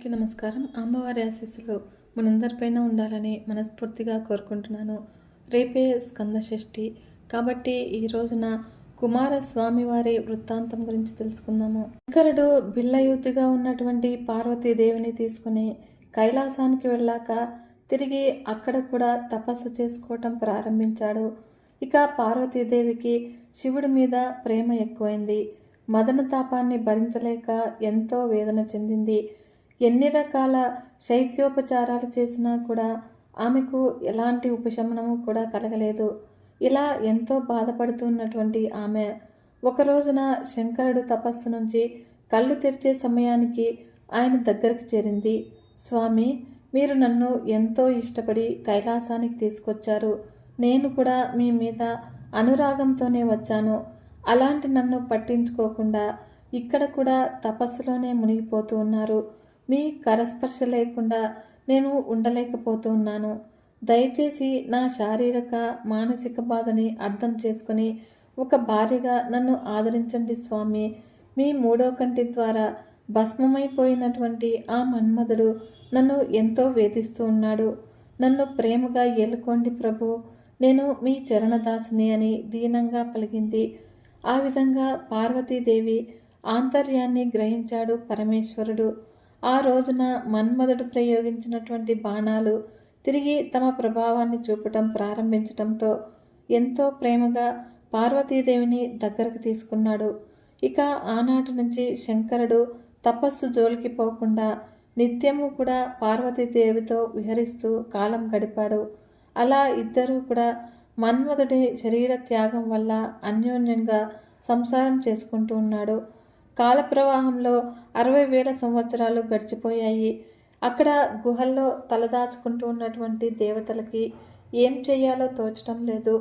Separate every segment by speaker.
Speaker 1: అందరికీ నమస్కారం. అమ్మవారి ఆశీస్సులు మనందరిపైన ఉండాలని మనస్ఫూర్తిగా కోరుకుంటున్నాను. రేపే స్కందషష్ఠి కాబట్టి ఈ రోజున కుమారస్వామి వారి వృత్తాంతం గురించి తెలుసుకుందాము. శంకరుడు బిల్లయూతిగా ఉన్నటువంటి పార్వతీదేవిని తీసుకుని కైలాసానికి వెళ్ళాక తిరిగి అక్కడ కూడా తపస్సు చేసుకోవటం ప్రారంభించాడు. ఇక పార్వతీదేవికి శివుడి మీద ప్రేమ ఎక్కువైంది. మదన తాపాన్ని భరించలేక ఎంతో వేదన చెందింది. ఎన్ని రకాల శైత్యోపచారాలు చేసినా కూడా ఆమెకు ఎలాంటి ఉపశమనము కూడా కలగలేదు. ఇలా ఎంతో బాధపడుతున్నటువంటి ఆమె ఒక రోజున శంకరుడు తపస్సు నుంచి కళ్ళు తెరిచే సమయానికి ఆయన దగ్గరికి చేరింది. స్వామి మీరు నన్ను ఎంతో ఇష్టపడి కైలాసానికి తీసుకొచ్చారు. నేను కూడా మీ మీద అనురాగంతోనే వచ్చాను. అలాంటి నన్ను పట్టించుకోకుండా ఇక్కడ కూడా తపస్సులోనే మునిగిపోతూ ఉన్నారు. మీ కరస్పర్శ లేకుండా నేను ఉండలేకపోతున్నాను. దయచేసి నా శారీరక మానసిక బాధని అర్థం చేసుకుని ఒక భార్యగా నన్ను ఆదరించండి స్వామి. మీ మూడో కంటి ద్వారా భస్మమైపోయినటువంటి ఆ మన్మధుడు నన్ను ఎంతో వేధిస్తూ ఉన్నాడు. నన్ను ప్రేమగా ఏలుకోండి ప్రభు. నేను మీ చరణదాసిని అని దీనంగా పలికింది. ఆ విధంగా పార్వతీదేవి ఆంతర్యాన్ని గ్రహించాడు పరమేశ్వరుడు. ఆ రోజున మన్మధుడు ప్రయోగించినటువంటి బాణాలు తిరిగి తమ ప్రభావాన్ని చూపటం ప్రారంభించటంతో ఎంతో ప్రేమగా పార్వతీదేవిని దగ్గరకు తీసుకున్నాడు. ఇక ఆనాటి నుంచి శంకరుడు తపస్సు జోలికి పోకుండా నిత్యము కూడా పార్వతీదేవితో విహరిస్తూ కాలం గడిపాడు. అలా ఇద్దరూ కూడా మన్మధుడి శరీర త్యాగం వల్ల అన్యోన్యంగా సంసారం చేసుకుంటూ ఉన్నాడు. కాలప్రవాహంలో అరవై వేల సంవత్సరాలు గడిచిపోయాయి. అక్కడ గుహల్లో తలదాచుకుంటూ ఉన్నటువంటి దేవతలకి ఏం చేయాలో తోచడం లేదు.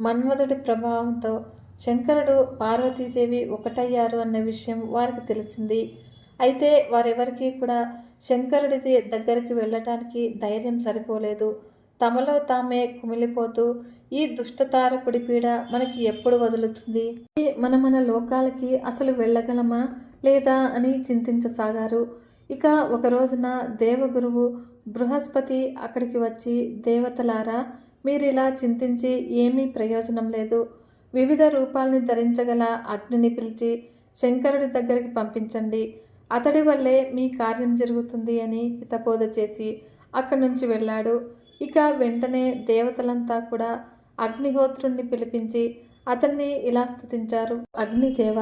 Speaker 1: మన్మధుడి ప్రభావంతో శంకరుడు పార్వతీదేవి ఒకటయ్యారు అన్న విషయం వారికి తెలిసింది. అయితే వారెవరికీ కూడా శంకరుడిది దగ్గరికి వెళ్ళటానికి ధైర్యం సరిపోలేదు. తమలో తామే కుమిలిపోతూ ఈ దుష్టతారకుడి పీడ మనకి ఎప్పుడు వదులుతుంది? మన మన లోకాలకి అసలు వెళ్ళగలమా? లేదా అని చింతించసాగారు. ఇక ఒక రోజున దేవగురువు బృహస్పతి అక్కడికి వచ్చి దేవతలారా మీరిలా చింతించి ఏమీ ప్రయోజనం లేదు. వివిధ రూపాల్ని ధరించగల అగ్నిని పిలిచి శంకరుడి దగ్గరికి పంపించండి. అతడి వల్లే మీ కార్యం జరుగుతుంది అని హితబోధ చేసి అక్కడి నుంచి వెళ్ళాడు. ఇక వెంటనే దేవతలంతా కూడా అగ్నిహోత్రుణ్ణి పిలిపించి అతన్ని ఇలా స్తుతించారు అగ్నిదేవ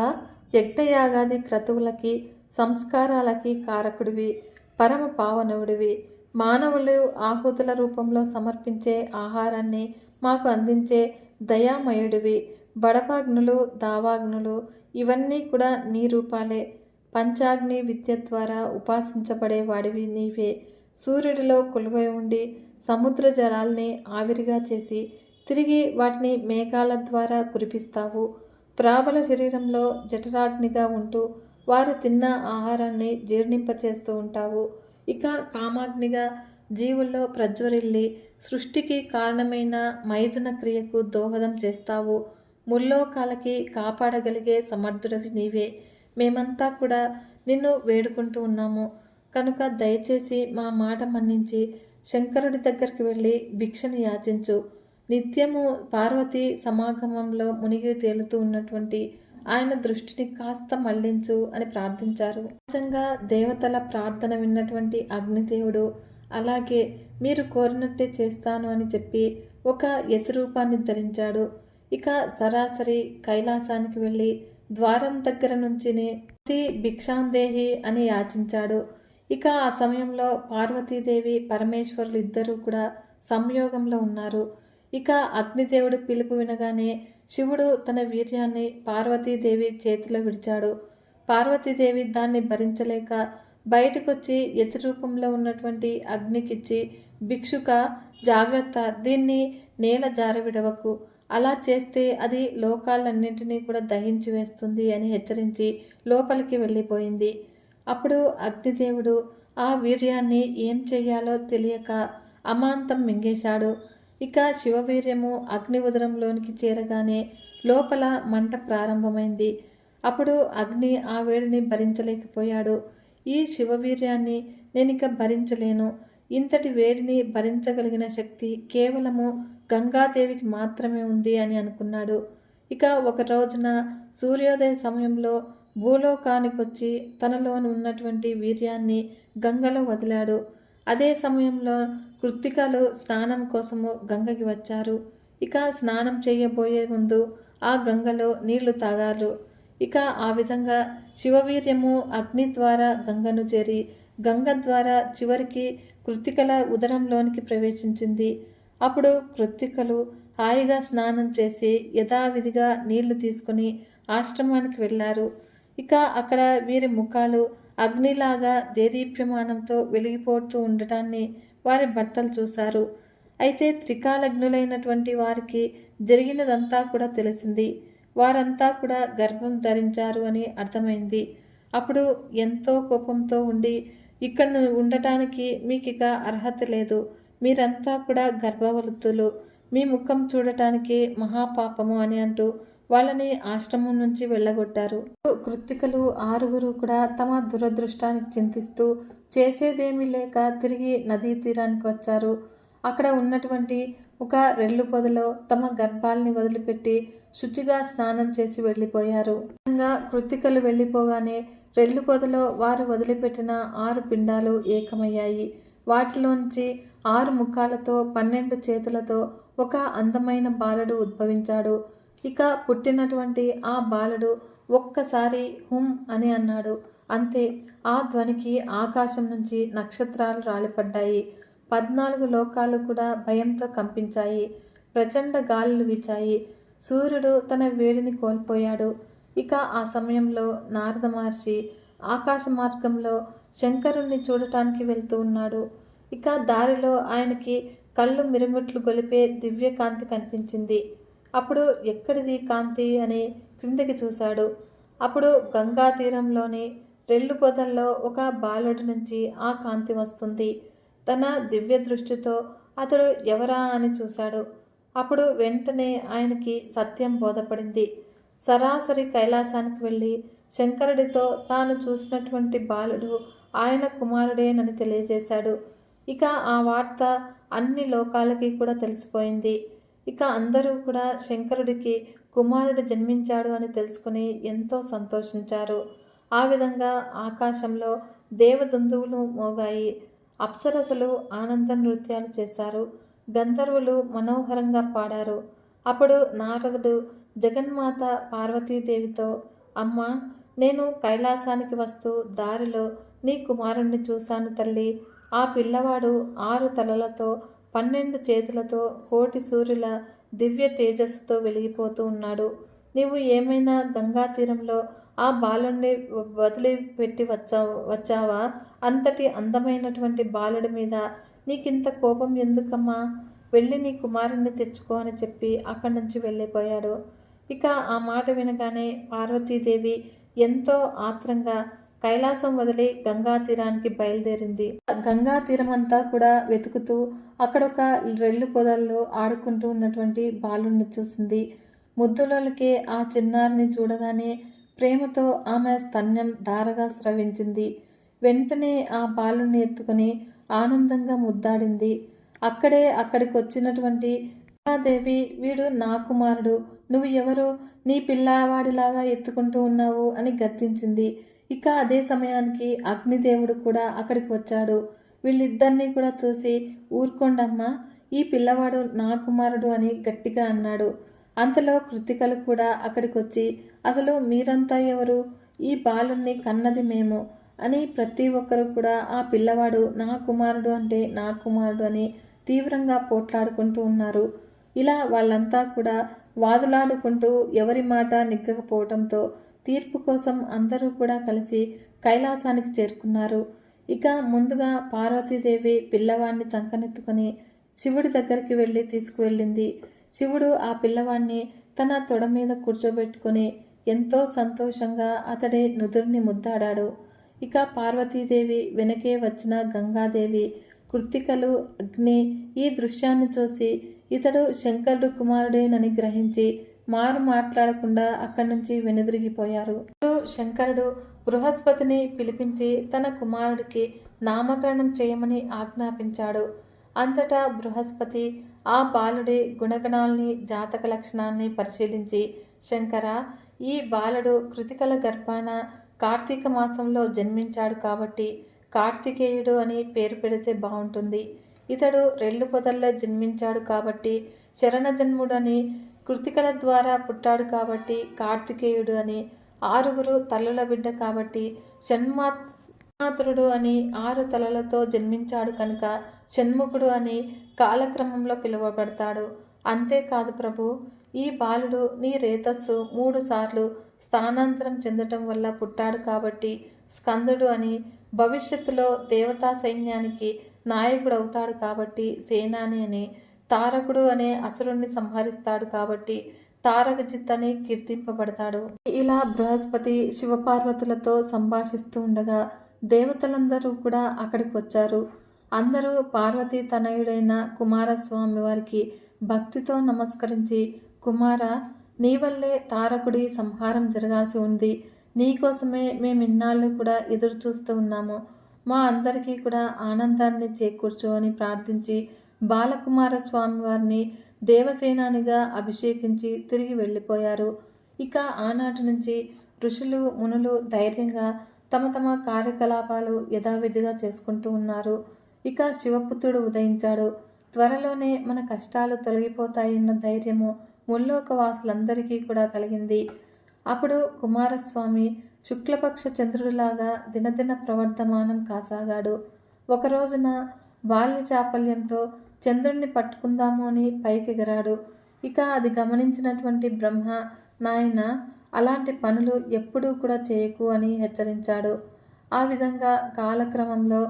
Speaker 1: యజ్ఞయాగాది క్రతువులకి సంస్కారాలకి కారకుడివి పరమ పావనవుడివి. మానవులు ఆహుతుల రూపంలో సమర్పించే ఆహారాన్ని మాకు అందించే దయామయుడివి. బడపాగ్నులు దావాగ్నులు ఇవన్నీ కూడా నీ రూపాలే. పంచాగ్ని విద్య ద్వారా ఉపాసించబడేవాడివి నీవే. సూర్యుడిలో కొలువై ఉండి సముద్ర జలాల్ని ఆవిరిగా చేసి తిరిగి వాటిని మేఘాల ద్వారా కురిపిస్తావు. ప్రాబల శరీరంలో జఠరాగ్నిగా ఉంటూ వారు తిన్న ఆహారాన్ని జీర్ణింపచేస్తూ ఉంటావు. ఇక కామాగ్నిగా జీవుల్లో ప్రజ్వరిల్లి సృష్టికి కారణమైన మైథున క్రియకు దోహదం చేస్తావు. ముల్లోకాలకి కాపాడగలిగే సమర్థుడవి నీవే. మేమంతా కూడా నిన్ను వేడుకుంటూ ఉన్నాము. కనుక దయచేసి మా మాట మన్నించి శంకరుడి దగ్గరికి వెళ్ళి భిక్షను యాచించు. నిత్యము పార్వతి సమాగమంలో మునిగి తేలుతూ ఉన్నటువంటి ఆయన దృష్టిని కాస్త మళ్ళించు అని ప్రార్థించారు. నిజంగా దేవతల ప్రార్థన విన్నటువంటి అగ్నిదేవుడు అలాగే మీరు కోరినట్టే చేస్తాను అని చెప్పి ఒక యతిరూపాన్ని ధరించాడు. ఇక సరాసరి కైలాసానికి వెళ్ళి ద్వారం దగ్గర నుంచినే భిక్షాందేహి అని యాచించాడు. ఇక ఆ సమయంలో పార్వతీదేవి పరమేశ్వరులు ఇద్దరూ కూడా సంయోగంలో ఉన్నారు. ఇక అగ్నిదేవుడు పిలుపు వినగానే శివుడు తన వీర్యాన్ని పార్వతీదేవి చేతిలో విడిచాడు. పార్వతీదేవి దాన్ని భరించలేక బయటకొచ్చి ఎతి రూపంలో ఉన్నటువంటి అగ్నికిచ్చి భిక్షుక జాగ్రత్త దీన్ని నేల జారవిడవకు అలా చేస్తే అది లోకాలన్నింటినీ కూడా దహించి వేస్తుంది అని హెచ్చరించి లోపలికి వెళ్ళిపోయింది. అప్పుడు అగ్నిదేవుడు ఆ వీర్యాన్ని ఏం చేయాలో తెలియక అమాంతం మింగేశాడు. ఇక శివవీర్యము అగ్ని ఉదరంలోనికి చేరగానే లోపల మంట ప్రారంభమైంది. అప్పుడు అగ్ని ఆ వేడిని భరించలేకపోయాడు. ఈ శివవీర్యాన్ని నేనిక భరించలేను. ఇంతటి వేడిని భరించగలిగిన శక్తి కేవలము గంగాదేవికి మాత్రమే ఉంది అని అనుకున్నాడు. ఇక ఒక రోజున సూర్యోదయ సమయంలో భూలోకానికి వచ్చి తనలోని ఉన్నటువంటి వీర్యాన్ని గంగలో వదిలాడు. అదే సమయంలో కృత్తికలు స్నానం కోసము గంగకి వచ్చారు. ఇక స్నానం చేయబోయే ముందు ఆ గంగలో నీళ్ళు తాగారు. ఇక ఆ విధంగా శివవీర్యము అగ్ని ద్వారా గంగను చేరి గంగ ద్వారా చివరికి కృత్తికల ఉదరంలోనికి ప్రవేశించింది. అప్పుడు కృత్తికలు హాయిగా స్నానం చేసి యథావిధిగా నీళ్ళు తీసుకుని ఆశ్రమానికి వెళ్ళారు. ఇక అక్కడ వీరి ముఖాలు అగ్నిలాగా దేదీప్యమానంతో వెలిగిపోతూ ఉండటాన్ని వారి భర్తలు చూశారు. అయితే త్రికాలగ్నులైనటువంటి వారికి జరిగినదంతా కూడా తెలిసింది. వారంతా కూడా గర్భం ధరించారు అని అర్థమైంది. అప్పుడు ఎంతో కోపంతో ఉండి ఇక్కడ ఉండటానికి మీకు ఇక అర్హత లేదు. మీరంతా కూడా గర్భవృత్తులు మీ ముఖం చూడటానికి మహాపాపము అని అంటూ వాళ్ళని ఆశ్రమం నుంచి వెళ్ళగొట్టారు. కృత్తికలు ఆరుగురు కూడా తమ దురదృష్టానికి చింతిస్తూ చేసేదేమీ లేక తిరిగి నదీ తీరానికి వచ్చారు. అక్కడ ఉన్నటువంటి ఒక రెళ్ళు పొదలో తమ గర్భాల్ని వదిలిపెట్టి శుచిగా స్నానం చేసి వెళ్ళిపోయారు. కృత్తికలు వెళ్ళిపోగానే రెల్లు పొదలో వారు వదిలిపెట్టిన ఆరు పిండాలు ఏకమయ్యాయి. వాటిలోంచి ఆరు ముఖాలతో పన్నెండు చేతులతో ఒక అందమైన బాలుడు ఉద్భవించాడు. ఇక పుట్టినటువంటి ఆ బాలుడు ఒక్కసారి హుం అని అన్నాడు. అంతే ఆ ధ్వనికి ఆకాశం నుంచి నక్షత్రాలు రాలిపడ్డాయి. పద్నాలుగు లోకాలు కూడా భయంతో కంపించాయి. ప్రచండ గాలులు వీచాయి. సూర్యుడు తన వేడిని కోల్పోయాడు. ఇక ఆ సమయంలో నారద మహర్షి ఆకాశ మార్గంలో శంకరుణ్ణి చూడటానికి వెళ్తూ ఉన్నాడు. ఇక దారిలో ఆయనకి కళ్ళు మిరుమిట్లు గొలిపే దివ్యకాంతి కనిపించింది. అప్పుడు ఎక్కడిది కాంతి అని క్రిందికి చూశాడు. అప్పుడు గంగా తీరంలోని రెల్లు పొదల్లో ఒక బాలుడి నుంచి ఆ కాంతి వస్తుంది. తన దివ్య దృష్టితో అతడు ఎవరా అని చూశాడు. అప్పుడు వెంటనే ఆయనకి సత్యం బోధపడింది. సరాసరి కైలాసానికి వెళ్ళి శంకరుడితో తాను చూసినటువంటి బాలుడు ఆయన కుమారుడేనని తెలియజేశాడు. ఇక ఆ వార్త అన్ని లోకాలకి కూడా తెలిసిపోయింది. ఇక అందరూ కూడా శంకరుడికి కుమారుడు జన్మించాడు అని తెలుసుకుని ఎంతో సంతోషించారు. ఆ విధంగా ఆకాశంలో దేవదుందువులు మోగాయి. అప్సరసలు ఆనంద నృత్యాలు చేశారు. గంధర్వులు మనోహరంగా పాడారు. అప్పుడు నారదుడు జగన్మాత పార్వతీదేవితో అమ్మ నేను కైలాసానికి వస్తూ దారిలో నీ కుమారుణ్ణి చూశాను తల్లి. ఆ పిల్లవాడు ఆరు తలలతో పన్నెండు చేతులతో కోటి సూర్యుల దివ్య తేజస్సుతో వెలిగిపోతూ ఉన్నాడు. నీవు ఏమైనా గంగా తీరంలో ఆ బాలుణ్ణి వదిలిపెట్టి వచ్చా వచ్చావా? అంతటి అందమైనటువంటి బాలుడి మీద నీకింత కోపం ఎందుకమ్మా? వెళ్ళి నీ కుమారుణ్ణి తెచ్చుకో అని చెప్పి అక్కడి నుంచి వెళ్ళిపోయాడు. ఇక ఆ మాట వినగానే పార్వతీదేవి ఎంతో ఆత్రంగా కైలాసం వదిలి గంగా తీరానికి బయలుదేరింది. గంగా తీరం అంతా కూడా వెతుకుతూ అక్కడొక రెల్లు పొదల్లో ఆడుకుంటూ ఉన్నటువంటి బాలుణ్ణి చూసింది. ముద్దులకే ఆ చిన్నారిని చూడగానే ప్రేమతో ఆమె స్తన్యం ధారగా స్రవించింది. వెంటనే ఆ బాలుణ్ణి ఎత్తుకుని ఆనందంగా ముద్దాడింది. అక్కడే అక్కడికి వచ్చినటువంటి దేవి వీడు నా కుమారుడు. నువ్వు ఎవరు? నీ పిల్లవాడిలాగా ఎత్తుకుంటూ ఉన్నావు అని గద్దించింది. ఇక అదే సమయానికి అగ్నిదేవుడు కూడా అక్కడికి వచ్చాడు. వీళ్ళిద్దరినీ కూడా చూసి ఊరుకోండమ్మా ఈ పిల్లవాడు నా కుమారుడు అని గట్టిగా అన్నాడు. అంతలో కృతికలు కూడా అక్కడికి వచ్చి అసలు మీరంతా ఎవరు? ఈ బాలుణ్ణి కన్నది మేము అని ప్రతి ఒక్కరు కూడా ఆ పిల్లవాడు నా కుమారుడు అంటే నా కుమారుడు అని తీవ్రంగా పోట్లాడుకుంటూ ఉన్నారు. ఇలా వాళ్ళంతా కూడా వాదులాడుకుంటూ ఎవరి మాట నిగ్గకపోవడంతో తీర్పు కోసం అందరూ కూడా కలిసి కైలాసానికి చేరుకున్నారు. ఇక ముందుగా పార్వతీదేవి పిల్లవాడిని చంకనెత్తుకొని శివుడి దగ్గరికి వెళ్ళి తీసుకువెళ్ళింది. శివుడు ఆ పిల్లవాడిని తన తొడ మీద కూర్చోబెట్టుకొని ఎంతో సంతోషంగా అతడి నుదుర్ని ముద్దాడాడు. ఇక పార్వతీదేవి వెనకే వచ్చిన గంగాదేవి కృత్తికలు అగ్ని ఈ దృశ్యాన్ని చూసి ఇతడు శంకరుడు కుమారుడేనని గ్రహించి మారు మాట్లాడకుండా అక్కడి నుంచి వెనుదిరిగిపోయారు. శంకరుడు బృహస్పతిని పిలిపించి తన కుమారుడికి నామకరణం చేయమని ఆజ్ఞాపించాడు. అంతటా బృహస్పతి ఆ బాలుడి గుణగణాల్ని జాతక లక్షణాన్ని పరిశీలించి శంకర ఈ బాలుడు కృతికల గర్భాన కార్తీక మాసంలో జన్మించాడు కాబట్టి కార్తికేయుడు అని పేరు పెడితే బాగుంటుంది ఇతడు రెళ్ళు పొదల్లో జన్మించాడు కాబట్టి శరణజన్ముడని కృతికల ద్వారా పుట్టాడు కాబట్టి కార్తికేయుడు అని ఆరుగురు తల్లుల బిడ్డ కాబట్టి షణ్మాత్రుడు అని ఆరు తలలతో జన్మించాడు కనుక షణ్ముఖుడు అని కాలక్రమంలో పిలువబడతాడు. అంతేకాదు ప్రభు ఈ బాలుడు నీ రేతస్సు మూడు సార్లు స్థానాంతరం చెందటం వల్ల పుట్టాడు కాబట్టి స్కందుడు అని భవిష్యత్తులో దేవతా సైన్యానికి నాయకుడు అవుతాడు కాబట్టి సేనాని అని తారకుడు అనే అసురుణ్ణి సంహరిస్తాడు కాబట్టి తారకజిత్ అని కీర్తింపబడతాడు. ఇలా బృహస్పతి శివపార్వతులతో సంభాషిస్తూ ఉండగా దేవతలందరూ కూడా అక్కడికి వచ్చారు. అందరూ పార్వతీ తనయుడైన కుమారస్వామి వారికి భక్తితో నమస్కరించి కుమార నీ వల్లే తారకుడి సంహారం జరగాల్సి ఉంది. నీకోసమే మేము ఇన్నాళ్ళు కూడా ఎదురు చూస్తూ ఉన్నాము. మా అందరికీ కూడా ఆనందాన్ని చేకూర్చు అని ప్రార్థించి బాలకుమారస్వామి వారిని దేవసేనానిగా అభిషేకించి తిరిగి వెళ్ళిపోయారు. ఇక ఆనాటి నుంచి ఋషులు మునులు ధైర్యంగా తమ తమ కార్యకలాపాలు యథావిధిగా చేసుకుంటూ ఉన్నారు. ఇక శివపుత్రుడు ఉదయించాడు. త్వరలోనే మన కష్టాలు తొలగిపోతాయన్న ధైర్యము ముల్లోక వాసులందరికీ కూడా కలిగింది. అప్పుడు కుమారస్వామి శుక్లపక్ష చంద్రుడిలాగా దినదిన ప్రవర్ధమానం కాసాగాడు. ఒక రోజున బాల్య చాపల్యంతో చంద్రుణ్ణి పట్టుకుందాము అని పైకెగరాడు. ఇక అది గమనించినటువంటి బ్రహ్మ నాయన అలాంటి పనులు ఎప్పుడూ కూడా చేయకు అని హెచ్చరించాడు. ఆ విధంగా కాలక్రమంలో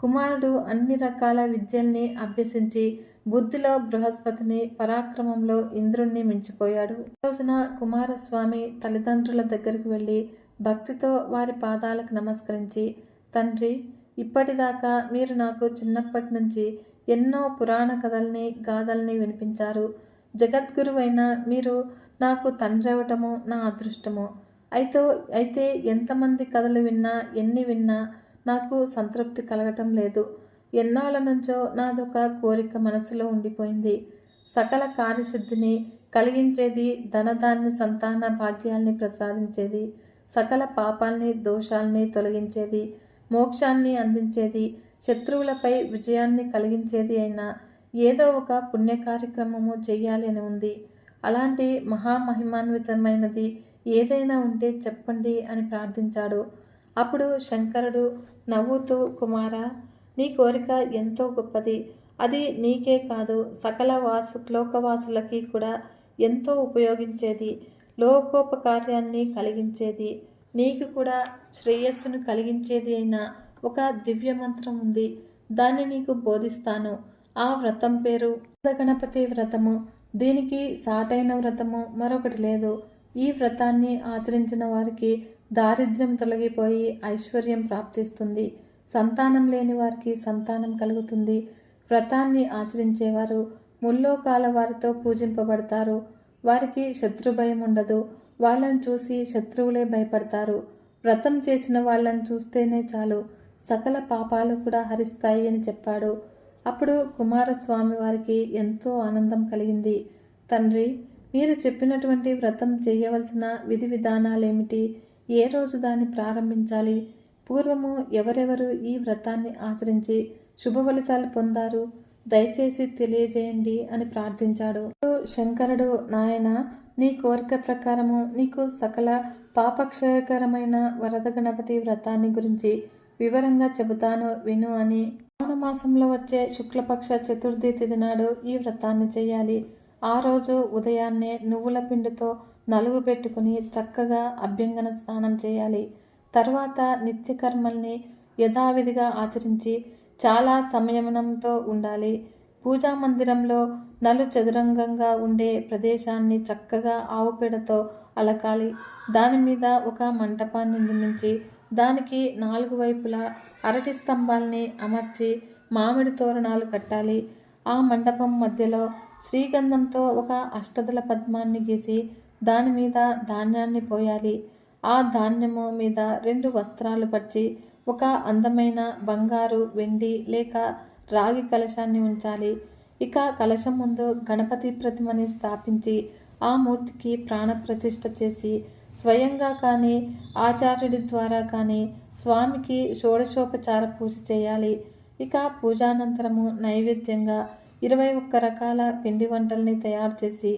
Speaker 1: కుమారుడు అన్ని రకాల విద్యల్ని అభ్యసించి బుద్ధిలో బృహస్పతిని పరాక్రమంలో ఇంద్రుణ్ణి మించిపోయాడు. రోజున కుమారస్వామి తల్లిదండ్రుల దగ్గరికి వెళ్ళి భక్తితో వారి పాదాలకు నమస్కరించి తండ్రి ఇప్పటిదాకా మీరు నాకు చిన్నప్పటి నుంచి ఎన్నో పురాణ కథల్ని గాథల్ని వినిపించారు. జగద్గురువైన మీరు నాకు తండ్రి నా అదృష్టము. అయితే అయితే ఎంతమంది కథలు విన్నా ఎన్ని విన్నా నాకు సంతృప్తి కలగటం లేదు. ఎన్నాళ్ళ నుంచో నాదొక కోరిక మనసులో ఉండిపోయింది. సకల కార్యశుద్ధిని కలిగించేది ధనధాన్య సంతాన భాగ్యాల్ని ప్రసాదించేది సకల పాపాల్ని దోషాల్ని తొలగించేది మోక్షాన్ని అందించేది శత్రువులపై విజయాన్ని కలిగించేది అయినా ఏదో ఒక పుణ్య కార్యక్రమము చేయాలి అని ఉంది. అలాంటి మహామహిమాన్వితమైనది ఏదైనా ఉంటే చెప్పండి అని ప్రార్థించాడు. అప్పుడు శంకరుడు నవ్వుతూ కుమార నీ కోరిక ఎంతో గొప్పది. అది నీకే కాదు సకల వాసు లోకవాసులకి కూడా ఎంతో ఉపయోగించేది. లోకోపకార్యాన్ని కలిగించేది. నీకు కూడా శ్రేయస్సును కలిగించేది అయినా ఒక దివ్య మంత్రం ఉంది. దాన్ని నీకు బోధిస్తాను. ఆ వ్రతం పేరు గణపతి వ్రతము. దీనికి సాటైన వ్రతము మరొకటి లేదు. ఈ వ్రతాన్ని ఆచరించిన వారికి దారిద్ర్యం తొలగిపోయి ఐశ్వర్యం ప్రాప్తిస్తుంది. సంతానం లేని వారికి సంతానం కలుగుతుంది. వ్రతాన్ని ఆచరించేవారు ముల్లోకాల వారితో పూజింపబడతారు. వారికి శత్రు భయం ఉండదు. వాళ్ళని చూసి శత్రువులే భయపడతారు. వ్రతం చేసిన వాళ్ళని చూస్తేనే చాలు. సకల పాపాలు కూడా హరిస్తాయి అని చెప్పాడు. అప్పుడు కుమారస్వామి వారికి ఎంతో ఆనందం కలిగింది. తండ్రి మీరు చెప్పినటువంటి వ్రతం చేయవలసిన విధి విధానాలేమిటి? ఏ రోజు దాన్ని ప్రారంభించాలి? పూర్వము ఎవరెవరు ఈ వ్రతాన్ని ఆచరించి శుభ ఫలితాలు పొందారు? దయచేసి తెలియజేయండి అని ప్రార్థించాడు. శంకరుడు నాయన నీ కోరిక ప్రకారము నీకు సకల పాపక్షయకరమైన వరద గణపతి వ్రతాన్ని గురించి వివరంగా చెబుతాను విను అని. శ్రావణ మాసంలో వచ్చే శుక్లపక్ష చతుర్థి తిథి నాడు ఈ వ్రతాన్ని చేయాలి. ఆ రోజు ఉదయాన్నే నువ్వుల పిండితో నలుగు పెట్టుకుని చక్కగా అభ్యంగన స్నానం చేయాలి. తర్వాత నిత్యకర్మల్ని యథావిధిగా ఆచరించి చాలా సంయమనంతో ఉండాలి. పూజా మందిరంలో నలు చదురంగంగా ఉండే ప్రదేశాన్ని చక్కగా ఆవు పేడతో అలకాలి. దాని మీద ఒక మంటపాన్ని నిర్మించి దానికి నాలుగు వైపులా అరటి స్తంభాల్ని అమర్చి మామిడి తోరణాలు కట్టాలి. ఆ మండపం మధ్యలో శ్రీగంధంతో ఒక అష్టదల పద్మాన్ని గీసి దాని మీద ధాన్యాన్ని పోయాలి. ఆ ధాన్యము మీద రెండు వస్త్రాలు పరిచి ఒక అందమైన బంగారు వెండి లేక రాగి కలశాన్ని ఉంచాలి. ఇక కలశం ముందు గణపతి ప్రతిమని స్థాపించి ఆ మూర్తికి ప్రాణప్రతిష్ఠ చేసి స్వయంగా కానీ ఆచార్యుడి ద్వారా కానీ స్వామికి షోడశోపచార పూజ చేయాలి. ఇక పూజానంతరము నైవేద్యంగా ఇరవై ఒక్క రకాల పిండి వంటల్ని తయారు చేసి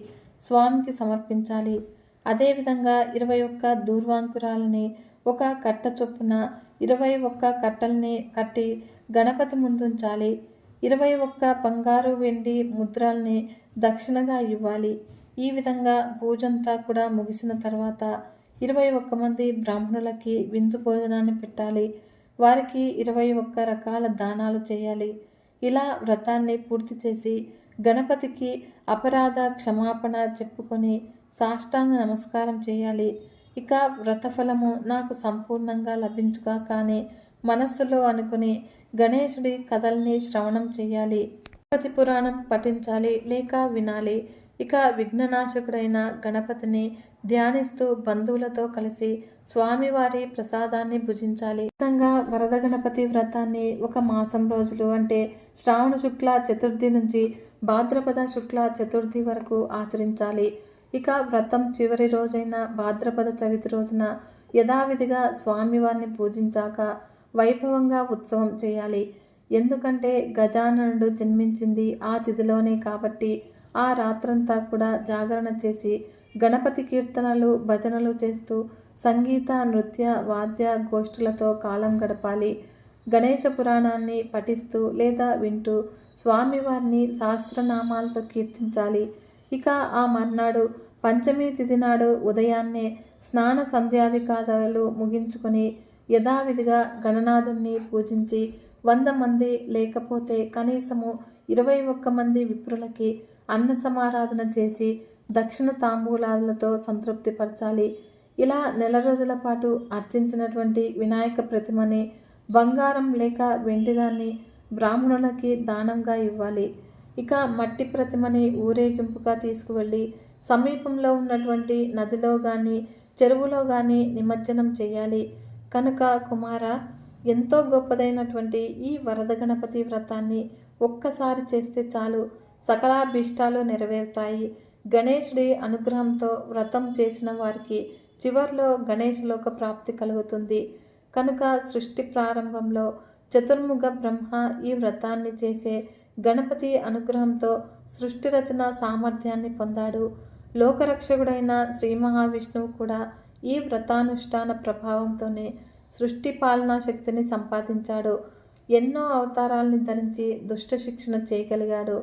Speaker 1: స్వామికి సమర్పించాలి. అదేవిధంగా ఇరవై ఒక్క దూర్వాంకురాలని ఒక కట్ట చొప్పున ఇరవై ఒక్క కట్టల్ని కట్టి గణపతి ముందుంచాలి. ఇరవై ఒక్క బంగారు వెండి ముద్రల్ని దక్షిణగా ఇవ్వాలి. ఈ విధంగా పూజంతా కూడా ముగిసిన తర్వాత ఇరవై ఒక్క మంది బ్రాహ్మణులకి విందు భోజనాన్ని పెట్టాలి. వారికి ఇరవై ఒక్క రకాల దానాలు చేయాలి. ఇలా వ్రతాన్ని పూర్తి చేసి గణపతికి అపరాధ క్షమాపణ చెప్పుకొని సాష్టాంగ నమస్కారం చేయాలి. ఇక వ్రతఫలము నాకు సంపూర్ణంగా లభించుగా కానీ మనస్సులో అనుకుని గణేశుడి కథల్ని శ్రవణం చేయాలి. గణపతి పురాణం పఠించాలి లేక వినాలి. ఇక విఘ్ననాశకుడైన గణపతిని ధ్యానిస్తూ బంధువులతో కలిసి స్వామివారి ప్రసాదాన్ని భుజించాలి. విధంగా వరద గణపతి వ్రతాన్ని ఒక మాసం రోజులు అంటే శ్రావణ శుక్ల చతుర్థి నుంచి భాద్రపద శుక్ల చతుర్థి వరకు ఆచరించాలి. ఇక వ్రతం చివరి రోజైన భాద్రపద చవితి రోజున యథావిధిగా స్వామివారిని పూజించాక వైభవంగా ఉత్సవం చేయాలి. ఎందుకంటే గజాననుడు జన్మించింది ఆ తిథిలోనే కాబట్టి ఆ రాత్రంతా కూడా జాగరణ చేసి గణపతి కీర్తనలు భజనలు చేస్తూ సంగీత నృత్య వాద్య గోష్ఠులతో కాలం గడపాలి. గణేష పురాణాన్ని పఠిస్తూ లేదా వింటూ స్వామివారిని సహస్రనామాలతో కీర్తించాలి. ఇక ఆ మర్నాడు పంచమి తిథి నాడు ఉదయాన్నే స్నాన సంధ్యాధికారాలు ముగించుకొని యథావిధిగా గణనాథుణ్ణి పూజించి వంద మంది లేకపోతే కనీసము ఇరవై ఒక్క మంది విప్రులకి అన్న సమారాధన చేసి దక్షిణ తాంబూలాలతో సంతృప్తిపరచాలి. ఇలా నెల రోజుల పాటు అర్చించినటువంటి వినాయక ప్రతిమని బంగారం లేక వెండిదాన్ని బ్రాహ్మణులకి దానంగా ఇవ్వాలి. ఇక మట్టి ప్రతిమని ఊరేగింపుగా తీసుకువెళ్ళి సమీపంలో ఉన్నటువంటి నదిలో కానీ చెరువులో కానీ నిమజ్జనం చేయాలి. కనుక కుమార ఎంతో గొప్పదైనటువంటి ఈ వరద గణపతి వ్రతాన్ని ఒక్కసారి చేస్తే చాలు. సకలాభీష్టాలు నెరవేరుతాయి. గణేశుడి అనుగ్రహంతో వ్రతం చేసిన వారికి చివర్లో లోక ప్రాప్తి కలుగుతుంది. కనుక సృష్టి ప్రారంభంలో చతుర్ముఖ బ్రహ్మ ఈ వ్రతాన్ని చేసే గణపతి అనుగ్రహంతో సృష్టి రచన సామర్థ్యాన్ని పొందాడు. లోకరక్షకుడైన శ్రీ మహావిష్ణువు కూడా ఈ వ్రతానుష్ఠాన ప్రభావంతోనే సృష్టి పాలనా శక్తిని సంపాదించాడు. ఎన్నో అవతారాల్ని ధరించి దుష్ట శిక్షణ చేయగలిగాడు.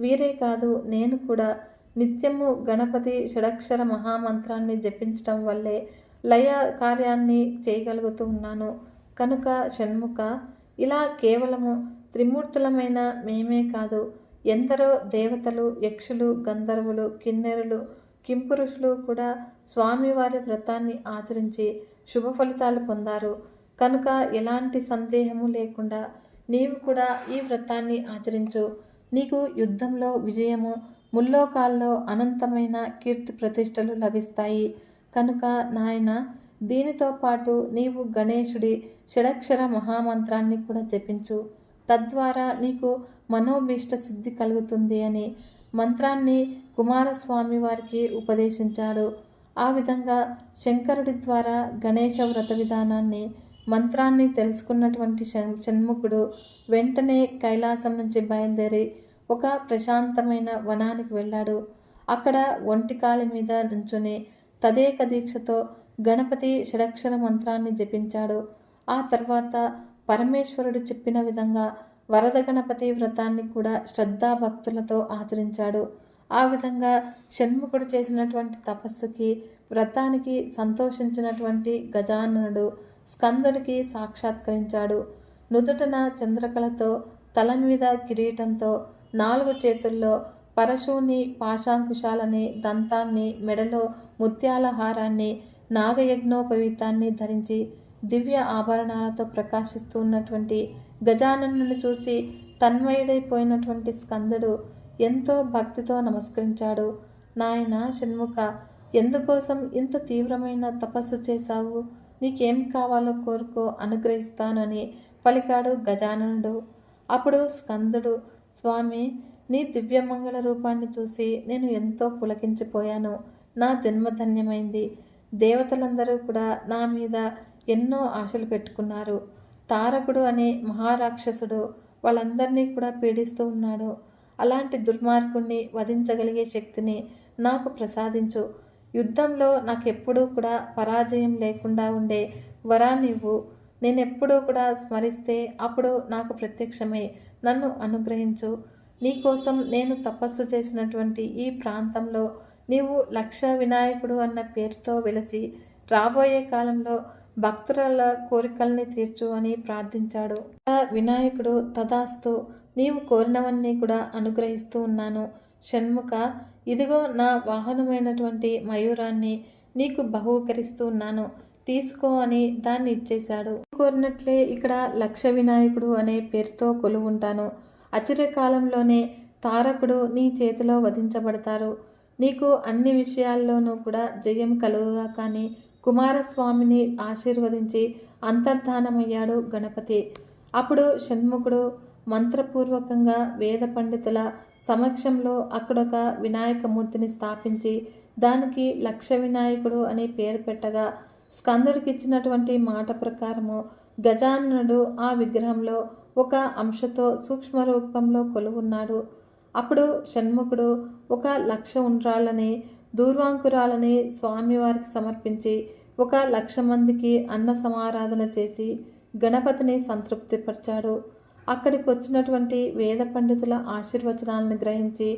Speaker 1: వీరే కాదు నేను కూడా. నిత్యము గణపతి షడక్షర మహామంత్రాన్ని జపించటం వల్లే లయ కార్యాన్ని చేయగలుగుతూ ఉన్నాను. కనుక షణ్ముఖ ఇలా కేవలము త్రిమూర్తులమైన మేమే కాదు ఎందరో దేవతలు యక్షులు గంధర్వులు కిన్నెరులు కింపురుషులు కూడా స్వామివారి వ్రతాన్ని ఆచరించి శుభ ఫలితాలు పొందారు. కనుక ఎలాంటి సందేహము లేకుండా నీవు కూడా ఈ వ్రతాన్ని ఆచరించు. నీకు యుద్ధంలో విజయము ముల్లోకాల్లో అనంతమైన కీర్తి ప్రతిష్టలు లభిస్తాయి. కనుక నాయన దీనితో పాటు నీవు గణేశుడి షడక్షర మహామంత్రాన్ని కూడా జపించు. తద్వారా నీకు మనోభీష్ట సిద్ధి కలుగుతుంది అని మంత్రాన్ని కుమారస్వామి వారికి ఉపదేశించాడు. ఆ విధంగా శంకరుడి ద్వారా గణేశ వ్రత విధానాన్ని మంత్రాన్ని తెలుసుకున్నటువంటి షణ్ముఖుడు వెంటనే కైలాసం నుంచి బయలుదేరి ఒక ప్రశాంతమైన వనానికి వెళ్ళాడు. అక్కడ ఒంటికాలి మీద నుంచుని తదేక దీక్షతో గణపతి షడక్షర మంత్రాన్ని జపించాడు. ఆ తర్వాత పరమేశ్వరుడు చెప్పిన విధంగా వరద గణపతి వ్రతాన్ని కూడా శ్రద్ధాభక్తులతో ఆచరించాడు. ఆ విధంగా షణ్ముఖుడు చేసినటువంటి తపస్సుకి వ్రతానికి సంతోషించినటువంటి గజాననుడు స్కందుడికి సాక్షాత్కరించాడు. నుదుటన చంద్రకళతో తల మీద కిరీటంతో నాలుగు చేతుల్లో పరశువుని పాశాంకుశాలని దంతాన్ని మెడలో ముత్యాల హారాన్ని నాగయజ్ఞోపవీతాన్ని ధరించి దివ్య ఆభరణాలతో ప్రకాశిస్తూ ఉన్నటువంటి గజాననుని చూసి తన్మయుడైపోయినటువంటి స్కందుడు ఎంతో భక్తితో నమస్కరించాడు. నాయన షణ్ముఖ ఎందుకోసం ఇంత తీవ్రమైన తపస్సు చేశావు? నీకేం కావాలో కోరుకో అనుగ్రహిస్తానని పలికాడు గజాననుడు అప్పుడు స్కందుడు స్వామి నీ దివ్యమంగళ రూపాన్ని చూసి నేను ఎంతో పులకించిపోయాను. నా జన్మధన్యమైంది దేవతలందరూ కూడా నా మీద ఎన్నో ఆశలు పెట్టుకున్నారు. తారకుడు అనే మహారాక్షసుడు వాళ్ళందరినీ కూడా పీడిస్తూ ఉన్నాడు. అలాంటి దుర్మార్గుణ్ణి వధించగలిగే శక్తిని నాకు ప్రసాదించు. యుద్ధంలో నాకెప్పుడూ కూడా పరాజయం లేకుండా ఉండే వరాన్నివ్వు నేనెప్పుడూ కూడా స్మరిస్తే అప్పుడు నాకు ప్రత్యక్షమై. నన్ను అనుగ్రహించు. నీకోసం నేను తపస్సు చేసినటువంటి ఈ ప్రాంతంలో నీవు లక్ష వినాయకుడు అన్న పేరుతో వెలిసి రాబోయే కాలంలో భక్తుల కోరికల్ని తీర్చు అని ప్రార్థించాడు. ఆ వినాయకుడు తదాస్తు నీవు కోరినవన్నీ కూడా అనుగ్రహిస్తూ ఉన్నాను. షణ్ముఖ ఇదిగో నా వాహనమైనటువంటి మయూరాన్ని నీకు బహుకరిస్తూ ఉన్నాను తీసుకో అని దాన్ని ఇచ్చేశాడు కోరినట్లే ఇక్కడ లక్ష వినాయకుడు అనే పేరుతో కొలువుంటాను. అచిరకాలంలోనే తారకుడు నీ చేతిలో వధించబడతారు. నీకు అన్ని విషయాల్లోనూ కూడా జయం కలుగుగా కానీ కుమారస్వామిని ఆశీర్వదించి అంతర్ధానమయ్యాడు గణపతి. అప్పుడు షణ్ముఖుడు మంత్రపూర్వకంగా వేద పండితుల సమక్షంలో అక్కడొక వినాయకమూర్తిని స్థాపించి దానికి లక్ష వినాయకుడు అనే పేరు పెట్టగా స్కందుడికి ఇచ్చినటువంటి మాట ప్రకారము గజాననుడు ఆ విగ్రహంలో ఒక అంశతో సూక్ష్మ రూపంలో కొలువున్నాడు. అప్పుడు షణ్ముఖుడు ఒక లక్ష ఉండ్రాళ్ళని దూర్వాంకురాలని స్వామివారికి సమర్పించి ఒక లక్ష మందికి అన్న సమారాధన చేసి గణపతిని సంతృప్తిపరిచాడు. అక్కడికి వచ్చినటువంటి వేద పండితుల ఆశీర్వచనాలను గ్రహించి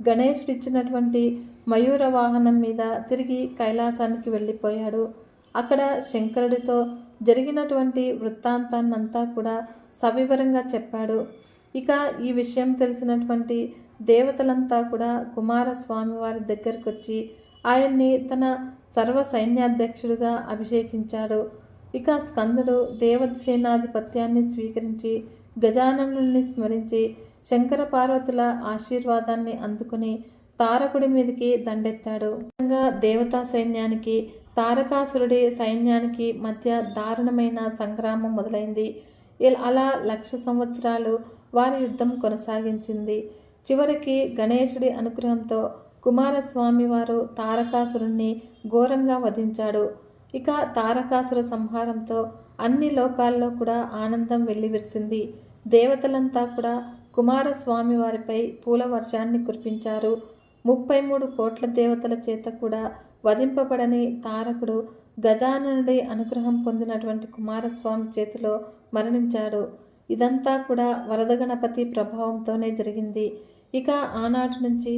Speaker 1: గణేశుడిచ్చినటువంటి మయూర వాహనం మీద తిరిగి కైలాసానికి వెళ్ళిపోయాడు. అక్కడ శంకరుడితో జరిగినటువంటి వృత్తాంతాన్నంతా కూడా సవివరంగా చెప్పాడు. ఇక ఈ విషయం తెలిసినటువంటి దేవతలంతా కూడా కుమారస్వామి వారి దగ్గరకు వచ్చి ఆయన్ని తన సర్వ సైన్యాధ్యక్షుడిగా అభిషేకించాడు. ఇక స్కందుడు దేవసేనాధిపత్యాన్ని స్వీకరించి గజాననుని స్మరించి శంకర పార్వతుల ఆశీర్వాదాన్ని అందుకుని తారకుడి మీదకి దండెత్తాడు. ముఖ్యంగా దేవతా సైన్యానికి తారకాసురుడి సైన్యానికి మధ్య దారుణమైన సంగ్రామం మొదలైంది. అలా లక్ష సంవత్సరాలు వారి యుద్ధం కొనసాగించింది. చివరికి గణేశుడి అనుగ్రహంతో కుమారస్వామి వారు తారకాసురుణ్ణి ఘోరంగా వధించాడు. ఇక తారకాసుర సంహారంతో అన్ని లోకాల్లో కూడా ఆనందం వెల్లివిరిసింది దేవతలంతా కూడా కుమారస్వామి వారిపై పూల వర్షాన్ని కురిపించారు. ముప్పై మూడు కోట్ల దేవతల చేత కూడా వధింపబడని తారకుడు గజాననుడి అనుగ్రహం పొందినటువంటి కుమారస్వామి చేతిలో మరణించాడు. ఇదంతా కూడా వరద గణపతి ప్రభావంతోనే జరిగింది. ఇక ఆనాటి నుంచి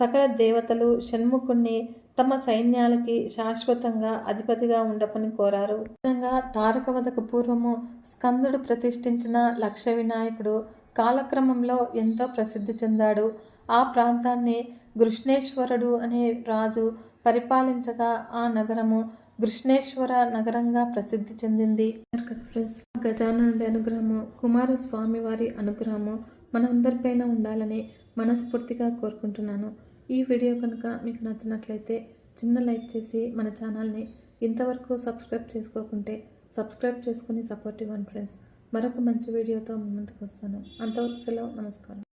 Speaker 1: సకల దేవతలు షణ్ముఖుణ్ణి తమ సైన్యాలకి శాశ్వతంగా అధిపతిగా ఉండపని కోరారు. నిజంగా తారకవధకు పూర్వము స్కందుడు ప్రతిష్ఠించిన లక్ష వినాయకుడు కాలక్రమంలో ఎంతో ప్రసిద్ధి చెందాడు. ఆ ప్రాంతాన్ని గృష్ణేశ్వరుడు అనే రాజు పరిపాలించగా ఆ నగరము గృష్ణేశ్వర నగరంగా ప్రసిద్ధి చెందింది. కదా ఫ్రెండ్స్ అనుగ్రహము కుమారస్వామి వారి అనుగ్రహము మనందరిపైన ఉండాలని మనస్ఫూర్తిగా కోరుకుంటున్నాను. ఈ వీడియో కనుక మీకు నచ్చినట్లయితే చిన్న లైక్ చేసి మన ఛానల్ని ఇంతవరకు సబ్స్క్రైబ్ చేసుకోకుంటే సబ్స్క్రైబ్ చేసుకుని సపోర్ట్ ఇవ్వండి ఫ్రెండ్స్ మరొక మంచి వీడియోతో ముందుకు వస్తాను. అంతవరకు సెలవు. నమస్కారం.